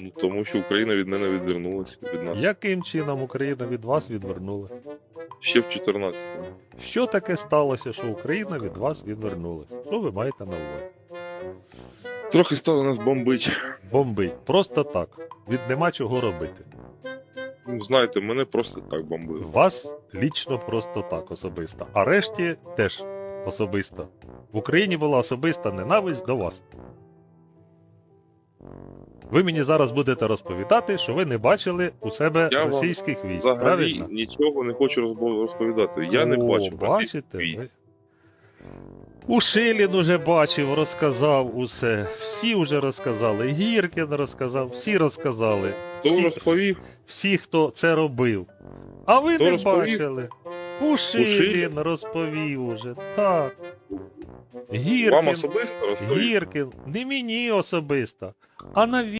Ну, тому що Україна від мене відвернулася від нас. Яким чином Україна від вас відвернула? Ще в 14-му. Що таке сталося, що Україна від вас відвернулася? Що ви маєте на увазі? Трохи стало нас бомбить. Бомбить. Просто так. Від нема чого робити. Ну, знаєте, мене просто так бомбили. Вас лічно просто так особисто. А решті теж особисто. В Україні була особиста ненависть до вас. Ви мені зараз будете розповідати, що ви не бачили у себе Я вам російських військ. Взагалі Правильно? нічого не хочу розповідати. Я не О, бачив. Бачите? військ. Ушилін уже бачив, розказав усе. Всі вже розказали. Гіркін розказав, всі розказали. Хто Всі, розповів? всі, хто це робив. А ви Хто не розповів? бачили. Ушилін? розповів уже. Так. Вам особисто розповів? Гіркін, не мені особисто, а навіщо?